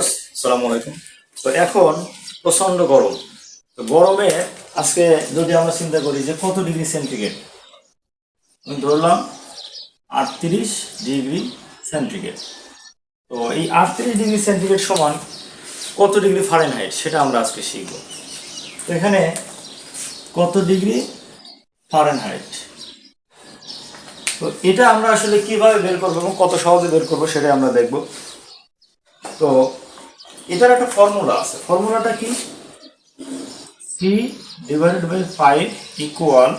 Viewers সালাম আলাইকুম। তো এখন প্রচণ্ড গরম। তো গরমে আজকে যদি আমরা চিন্তা করি যে কত ডিগ্রি সেন্টিগ্রেড? আমি ধরলাম আটত্রিশ ডিগ্রি সেন্টিগ্রেড। তো এই আটত্রিশ ডিগ্রি সেন্টিগ্রেড সমান কত ডিগ্রি ফারেনহাইট সেটা আমরা আজকে শিখব। তো এখানে কত ডিগ্রি ফারেনহাইট? তো এটা আমরা আসলে কীভাবে বের করব এবং কত সহজে বের করব সেটাই আমরা দেখব। তো এটার একটা ফর্মুলা আছে। ফর্মুলাটা কি? C divided by five equal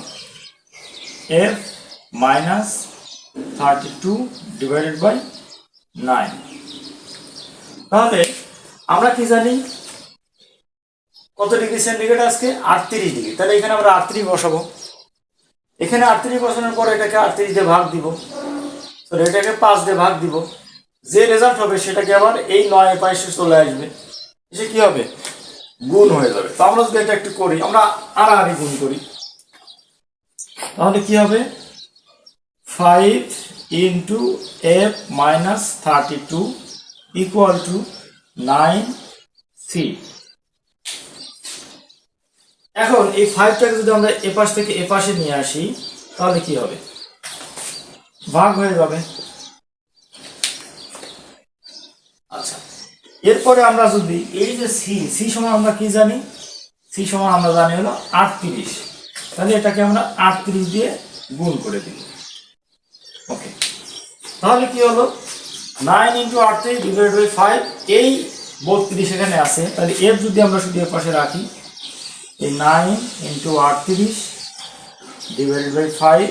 F minus thirty two divided by nine তাহলে আমরা কি জানি? কত ডিগ্রি সেন্টিগ্রেড আজকে? আটত্রিশ ডিগ্রি। তাহলে এখানে আমরা আটত্রিশ বসাবো। এখানে আটত্রিশ বসানোর পর এটাকে আটত্রিশ দিয়ে ভাগ দিব। তো এটাকে পাঁচ দিয়ে ভাগ দিব। যে রেজাল্ট হবে সেটাকে আবার এই নয় পাশে চলে আসবে। এসে কি হবে? গুণ হয়ে যাবে। তো আমরা যদি এটা একটু করি, আমরা আড়াআড়ি গুণ করি। তাহলে কি হবে? Five into F minus thirty two equal to nine C এখন এই ফাইভটাকে যদি আমরা এপাশ থেকে এপাশে নিয়ে আসি, তাহলে কি হবে? ভাগ হয়ে যাবে। এরপরে আমরা যদি এই যে সি সি সমান আমরা কি জানি? সি সমান আমরা জানি হলো আটত্রিশ। তাহলে এটাকে আমরা আটত্রিশ দিয়ে গুণ করে দিই। ওকে। তাহলে কি হলো? নাইন ইন্টু আটত্রিশ ডিভাইড বাই ফাইভ এই বত্রিশ এখানে আছে। তাহলে এর যদি আমরা শুধু এর পাশে রাখি, এই নাইন ইন্টু আটত্রিশ ডিভাইড বাই ফাইভ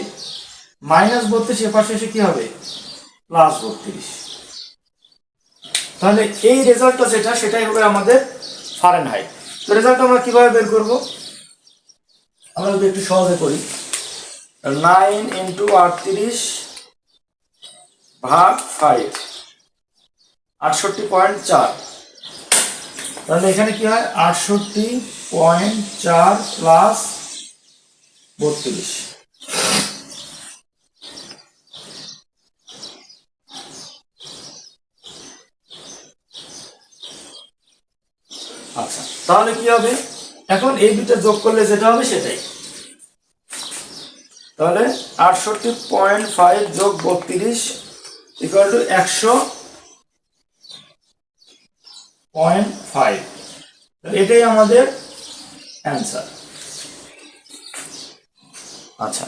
মাইনাস বত্রিশ এর পাশে এসে কী হবে? প্লাস বত্রিশ। তাহলে এই রেজাল্টটা যেটা, সেটাই হবে আমাদের ফারেন হাইট তো রেজাল্ট আমরা কীভাবে বের করব? আমরা যদি একটু সহজে করি। নাইন ইন্টু আটত্রিশ ভাগ ফাইভ আটষট্টি পয়েন্ট চার। তাহলে এখানে কি হয়? আটষট্টি পয়েন্ট চার প্লাস বত্রিশ। আচ্ছা তাহলে কি হবে? এখন এই দুটো যোগ করলে যেটা হবে সেটাই। তাহলে আটষট্টি পয়েন্ট ফাইভ যোগ বত্রিশ ইকুয়াল টু একশো পয়েন্ট ফাইভ। এটাই আমাদের অ্যান্সার আচ্ছা